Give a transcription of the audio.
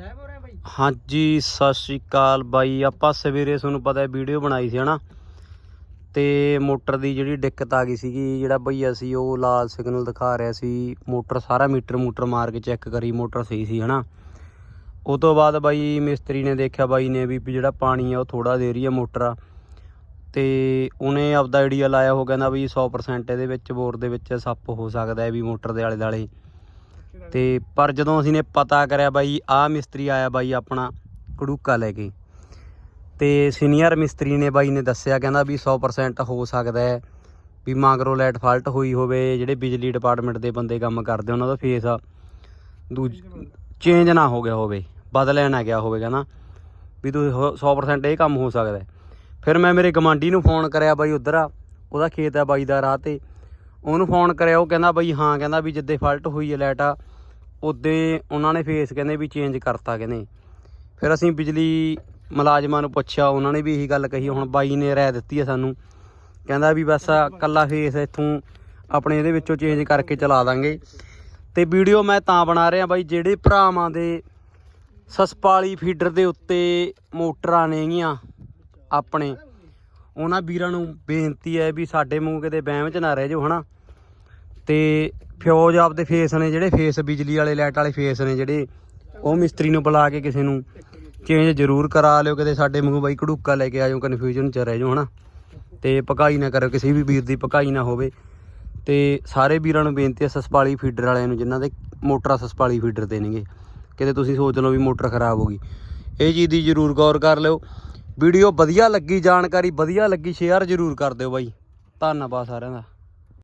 ਲੈ ਬੋਰੇ ਬਾਈ। ਹਾਂਜੀ, ਸਤਿ ਸ਼੍ਰੀ ਅਕਾਲ ਬਾਈ। ਆਪਾਂ ਸਵੇਰੇ ਤੁਹਾਨੂੰ ਪਤਾ ਹੈ ਵੀਡੀਓ ਬਣਾਈ ਸੀ, ਹਨਾ? ਤੇ ਮੋਟਰ ਦੀ ਜਿਹੜੀ ਦਿੱਕਤ ਆ ਗਈ ਸੀਗੀ, ਜਿਹੜਾ ਬਈਆ ਸੀ ਉਹ ਲਾਲ ਸਿਗਨਲ ਦਿਖਾ ਰਿਹਾ ਸੀ, ਮੋਟਰ ਸਾਰਾ ਮੀਟਰ ਮੂਟਰ ਮਾਰ ਕੇ ਚੈੱਕ ਕਰੀ, ਮੋਟਰ ਸਹੀ ਸੀ, ਹਨਾ? ਉਹ ਤੋਂ ਬਾਅਦ ਬਾਈ ਮਿਸਤਰੀ ਨੇ ਦੇਖਿਆ ਬਾਈ ਨੇ ਵੀ ਜਿਹੜਾ ਪਾਣੀ ਆ, ਉਹ ਥੋੜਾ ਦੇ ਰਹੀ ਹੈ ਮੋਟਰ। ਆ ਤੇ ਉਹਨੇ ਆਪਦਾ ਆਈਡੀਆ ਲਾਇਆ, ਉਹ ਕਹਿੰਦਾ ਵੀ 100% ਇਹਦੇ ਵਿੱਚ, ਬੋਰ ਦੇ ਵਿੱਚ ਸੱਪ ਹੋ ਸਕਦਾ ਹੈ ਵੀ ਮੋਟਰ ਦੇ ਆਲੇ ਦੁਆਲੇ ਤੇ ਪਰ ਜਦੋਂ ਅਸੀਂ ਨੇ ਪਤਾ ਕਰਿਆ ਬਾਈ, ਆਹ ਮਿਸਤਰੀ ਆਇਆ ਬਾਈ ਆਪਣਾ ਕੜੂਕਾ ਲੈ ਕੇ। ਤੇ ਸੀਨੀਅਰ ਮਿਸਤਰੀ ਨੇ ਬਾਈ ਨੇ ਦੱਸਿਆ, ਕਹਿੰਦਾ ਵੀ 100% ਹੋ ਸਕਦਾ ਹੈ ਵੀ ਮਾਂਗਰੋ ਲਾਈਟ ਫਾਲਟ ਹੋਈ ਹੋਵੇ, ਜਿਹੜੇ ਬਿਜਲੀ ਡਿਪਾਰਟਮੈਂਟ ਦੇ ਬੰਦੇ ਕੰਮ ਕਰਦੇ, ਉਹਨਾਂ ਦਾ ਫੇਸ ਦੂਜ ਚੇਂਜ ਨਾ ਹੋ ਗਿਆ ਹੋਵੇ, ਬਦਲਿਆ ਨਾ ਗਿਆ ਹੋਵੇ, ਕਹਿੰਦਾ ਵੀ ਤੂੰ 100% ਇਹ ਕੰਮ ਹੋ ਸਕਦਾ ਫਿਰ ਮੈਂ ਮੇਰੇ ਗਮਾਂਡੀ ਨੂੰ ਫੋਨ ਕਰਿਆ ਬਾਈ ਉਧਰ ਆ, ਉਹਦਾ ਖੇਤ ਆ ਬਾਈ ਦਾ ਰਾਹ ਤੇ। ਉਹਨੂੰ ਫੋਨ ਕਰਿਆ, ਉਹ ਕਹਿੰਦਾ ਬਾਈ ਹਾਂ, ਕਹਿੰਦਾ ਵੀ ਜਿੱਦੇ ਫਾਲਟ ਹੋਈ ਹੈ ਲਾਈਟ ਆ ਉਦੇ ਉਹਨਾਂ ਨੇ ਫੇਸ ਕਹਿੰਦੇ ਵੀ ਚੇਂਜ ਕਰਤਾ ਕਹਿੰਦੇ। ਫਿਰ ਅਸੀਂ ਬਿਜਲੀ ਮੁਲਾਜ਼ਮਾਂ ਨੂੰ ਪੁੱਛਿਆ, ਉਹਨਾਂ ਨੇ ਵੀ ਇਹੀ ਗੱਲ ਕਹੀ, ਹੁਣ ਬਾਈ ਨੇ ਰਾਇ ਦਿੱਤੀ ਹੈ ਸਾਨੂੰ। ਕਹਿੰਦਾ ਵੀ ਬਸ ਆਹ ਕੱਲਾ ਫੇਸ ਇੱਥੋਂ ਆਪਣੇ ਇਹਦੇ ਵਿੱਚੋਂ ਚੇਂਜ ਕਰਕੇ ਚਲਾ ਦਾਂਗੇ। ਤੇ ਵੀਡੀਓ ਮੈਂ ਤਾਂ ਬਣਾ ਰਿਹਾ ਬਾਈ, ਜਿਹੜੇ ਭਰਾਵਾਂ ਦੇ ਸਸਪਾਲੀ ਫੀਡਰ ਦੇ ਉੱਤੇ ਮੋਟਰਾਂ ਨੇਗੀਆਂ, ਆਪਣੇ। ਉਹਨਾਂ ਵੀਰਾਂ ਨੂੰ ਬੇਨਤੀ ਹੈ ਵੀ ਸਾਡੇ ਮੂੰਹ ਕਿਤੇ ਬਹਿਮ ਚ ਨਾ ਰਹਿ ਜਾਓ, ਹਨਾ? ਤੇ ਫਿਊਜ਼ ਆਪਦੇ ਫੇਸ ਨੇ, ਜਿਹੜੇ ਫੇਸ ਬਿਜਲੀ ਵਾਲੇ ਲਾਈਟ ਵਾਲੇ ਫੇਸ ਨੇ ਜਿਹੜੇ, ਉਹ ਮਿਸਤਰੀ ਨੂੰ ਬੁਲਾ ਕੇ ਕਿਸੇ ਨੂੰ ਚੇਂਜ ਜ਼ਰੂਰ ਕਰਾ ਲਿਓ, ਕਿਤੇ ਸਾਡੇ ਮੂੰਹ ਬਾਈ ਕੜੂਕਾ ਲੈ ਕੇ ਆ ਜਾਓ ਕਨਫਿਊਜ਼ਨ ਚ ਰਹਿ ਜਾਓ, ਹਨਾ? ਤੇ ਪਕਾਈ ਨਾ ਕਰੋ ਕਿਸੇ ਵੀ ਵੀਰ ਦੀ ਪਕਾਈ ਨਾ ਹੋਵੇ। ਤੇ ਸਾਰੇ ਵੀਰਾਂ ਨੂੰ ਬੇਨਤੀ ਹੈ, ਸਸਪਾਲੀ ਫੀਡਰ ਵਾਲਿਆਂ ਨੂੰ, ਜਿਨ੍ਹਾਂ ਦੇ ਮੋਟਰਾਂ ਸਸਪਾਲੀ ਫੀਡਰ ਤੇ ਨੇਗੇ। ਕਿਤੇ ਤੁਸੀਂ ਸੋਚ ਲਓ ਵੀ ਮੋਟਰ ਖਰਾਬ ਹੋ ਗਈ। ਇਹ ਚੀਜ਼ ਦੀ ਜ਼ਰੂਰ ਗੌਰ ਕਰ ਲਿਓ। ਵੀਡੀਓ ਵਧੀਆ ਲੱਗੀ ਜਾਣਕਾਰੀ ਵਧੀਆ ਲੱਗੀ ਸ਼ੇਅਰ ਜ਼ਰੂਰ ਕਰ ਦਿਓ ਬਾਈ। ਧੰਨਵਾਦ ਸਾਰਿਆਂ ਦਾ।